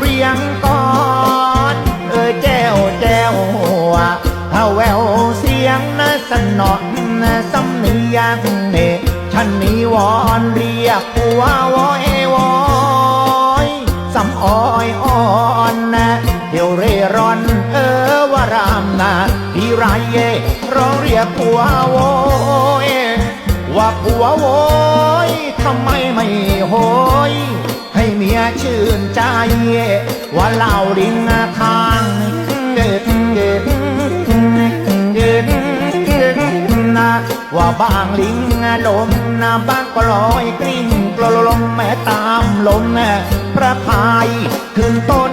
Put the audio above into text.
เรียงก่อนเอ่ยแจ้วแจ้วถ้าแววเสียงนะสนอนะสำเนียงเนฉันนี้วอนเรียกผัววอยวอยสำอ้อยอ่อนนะเที่ยวเร่ร่อนเออวารามนะพี่ไรเย่ร้องเรียกผัวโวยว่าผัวโวยทำไมไม่โหย ชื่นใจว่าเหล่าริงทางเด็ดเด็ดเด็ดเด็ดนะว่าบางลิงลมนะบางก็ลอยกลิ้งกลลมแม่ตามลมพระพายถึงต้น